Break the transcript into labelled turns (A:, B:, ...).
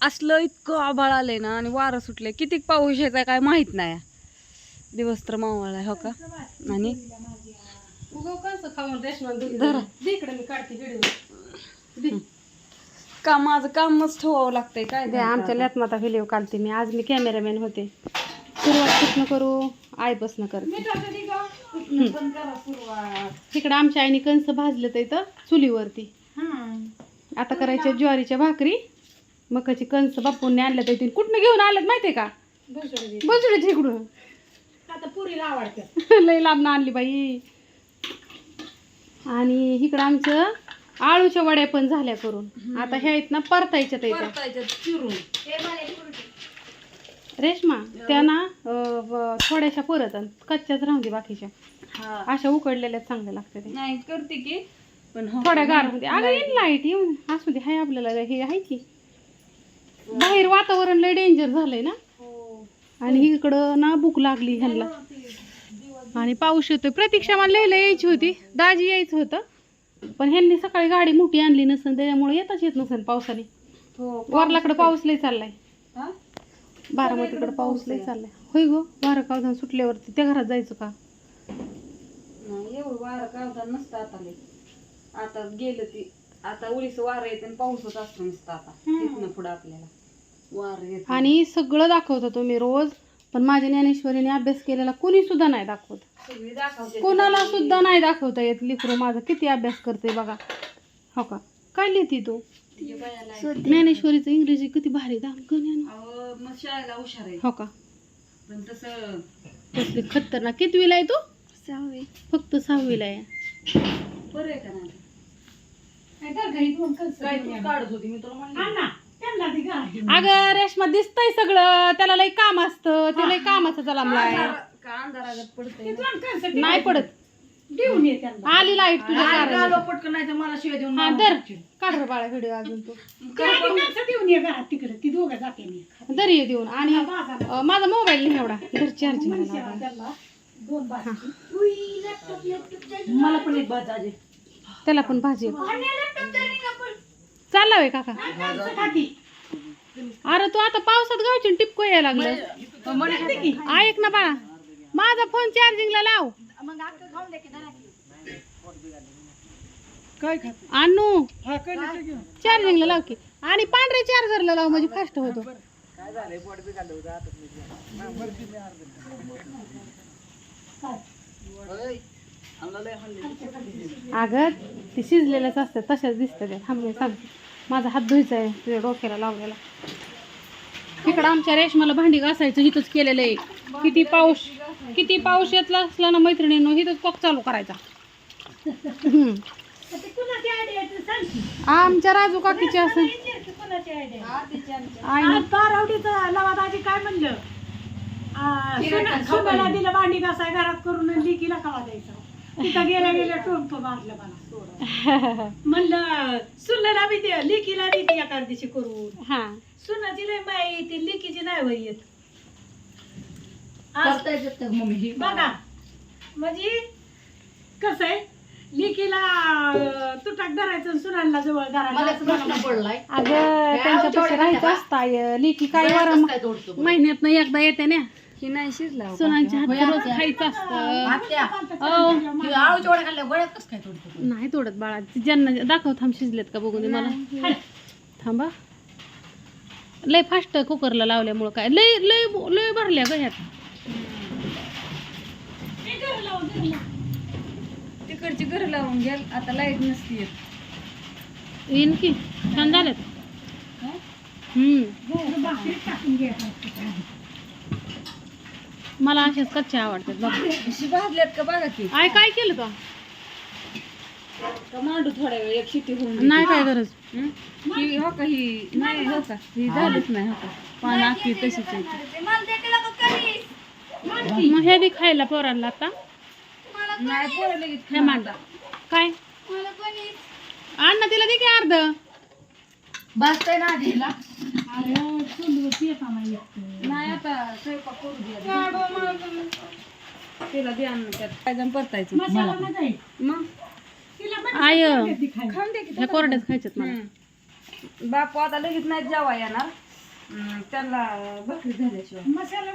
A: असलं इतकं आभाळ आलंय ना आणि वारं सुटलंय. किती पाऊस येत आहे काय माहीत नाही. दिवस तर मावळा हो का? आणि? काम माझं कामच ठेवावं लागतंय काय
B: ते आमच्या लेतमाता व्हिडिओ काढते मी. आज मी कॅमेरामॅन होते. सुरुवात कुठनं करू? आईपासनं करते. तिकडं आमच्या आईने कंस भाजलं तर इथं चुलीवरती. आता करायच्या ज्वारीच्या भाकरी मकाची कंस बापूंनी आणल्या तर इथे कुठनं घेऊन आल्यात माहितीये का? बसुडीच्या इकडून.
C: आता पुरीला आवडते.
B: लई लांब आणली बाई. आणि इकडं आमचं आळूच्या वड्या पण झाल्या करून. आता ह्या आहेत ना परतायच्या त्या
A: चिरून.
B: रेशमा त्या ना थोड्याशा परत आणि. कच्च्याच राहून दे बाकीच्या.
A: हा.
B: अशा उकडलेल्या चांगल्या लागतात.
A: नाही करते की. पण हो.
B: थोड्या गार होते अगं लाइट येऊन. असू दे हाय आपल्याला हे आहे की. बाहेर वातावरण लय डेंजर झालंय ना? आणि इकडं ना भूक लागली ह्यांना. आणि पाऊस येतोय. प्रतीक्षा मला लिहायला यायची होती. दाजी यायचं होतं. पण ह्यांनी सकाळी गाडी मोठी आणली नसेल त्याच्यामुळे येताच येत नसेल पावसाने.
A: हो
B: वरलाकडे पाऊस लय चाललाय.
A: हा?
B: बारामतीकडे पाऊस लय चाललाय. होय गो वारं कावधान सुटल्यावरती. त्या घरात जायचं का?
A: एवढं वारं नसतं आता गेलं ती. आता उडीच वारं येते पाऊसच असतो नुसतं आता. पुढं आपल्याला.
B: आणि सगळं दाखवतो तुम्ही रोज पण माझ्या ज्ञानेश्वरीने अभ्यास केलेला कोणी सुद्धा नाही दाखवत.
A: सगळी दाखवते.
B: कोणाला सुद्धा नाही दाखवता येत लिकरू माझा. किती अभ्यास करते बघा. हो का? काय लिहिती तू? ज्ञानेश्वरीचं इंग्रजी किती भारी
A: हुशार आहे.
B: हो का?
A: पण तसं
B: कसली खतरनाक. कितवीला आहे तू?
A: सहावी.
B: फक्त सहावीला आहे.
A: बरं आहे का काढत होती मी तुला
C: त्यांना ती घरात घेऊन
B: अगं रेशमा दिसतंय सगळं. त्याला लय काम असतं. ते लय कामाचं जलामलाय
A: का अंधारागत पडतंय?
C: ते दोन कंस
B: नाही पडत.
C: घेऊन ये त्यांना.
B: आली लाइट तुझ्या कारणाने.
A: पटकन नाही तर मला शिवाय देऊन
B: हा दर काढ रे बाळा व्हिडिओ अजून तू.
C: गाडी कंस देऊन ये घरात तिकडे? ती दोघं जाते मी.
B: दर ये देऊन. आणि अं, माझा मोबाईल नाही एवढा. दर चार्जिंग
C: त्यांना दोन बाजार
A: मला पण एक बाज आली.
B: त्याला पण भाजी. चालला वे काका. अरे तू आता पावसात गावची टिपको यायला लागलं. ऐक ना बाळा माझा फोन चार्जिंगला लाव.
C: काय
B: आणू चार्जिंगला लाव की. आणि पांढरे चार्जरला लाव म्हणजे फास्ट होतो. अगं ते शिजलेल्याच असतात तशाच दिसतात त्या थांब सांगते माझा हात धुयचा आहे तुझ्या डोक्याला लावलेला. इकडं आमच्या रेशमाला भांडी घासायचं हिथंच केलेलं आहे. किती पाऊस किती पाऊस येतला असला ना मैत्रिणींनो हिथंच कॉक चालू करायचा. आमच्या राजू काकीची असं
C: काय म्हणलं? दिलं भांडी घासाय घरात करून आणि लिकीला कवा द्यायचं? तिथं मारलं मला म्हणलं सुनाला बी दे लिकीला देते एका दिवशी करून.
B: हा.
C: सुनाची लय माय येते लिकीची नाही वय येत. आज बघा म्हणजे कसं आहे अं, तुटाक धरायचं आणि सुनाला जवळ धरायचं
B: अगं त्यांच्यापेक्षा राहायचं असतं लेकी काय महिन्यात एकदा येते ना.
A: ही नाही शिजला हो
B: सुनांच्या हात रोज खायचं असतं. अहो, नाही तोडत बाळा. ती ज्यांना दाखव थांब शिजलेत का बघू दे मला. थांबा. लय फास्ट कुकरला लावल्यामुळं काय? लय लय लय भरल्या ग ह्यात.
A: तिकडची घर लावून घ्याल. आता लाइट नसती येत.
B: येईन की. छान झाल्यात हम्म.
C: टाकून घ्यायचं
B: मला अशाच कच्च्या आवडतात बघा.
A: अशी भाजल्यात का बघा की?
B: आय काय केलं तो
A: का मांडू थोड्या वेळ एक शिटी होऊन देते.
B: नाही काय गरज?
A: हं? ही हो का ही नाही हो का? ही झालीच नाही हो का? पान आखी तशीच आहे. ती.
B: मग हे बी खायला पोरांना आता.
A: नाही पोरं लगेच
B: हे मांडा. काय? अण्णा तिला दे की अर्ध.
A: भाजताय ना आधीला
C: अरे नाही येत.
A: नाही आता स्वयंपाक करू द्या तिला द्या त्यात. काय जण परतायचं.
C: मसाला नाही जाईल.
A: मग?
C: तिला पण
B: आय
C: देते खायला.
A: खाऊन दे की
B: ह्या कोरड्याच खायच्यात मला.
A: बापू आता लगेच नाही जेवा येणार. त्याला बकरी झाल्याशिवाय.
C: मसाला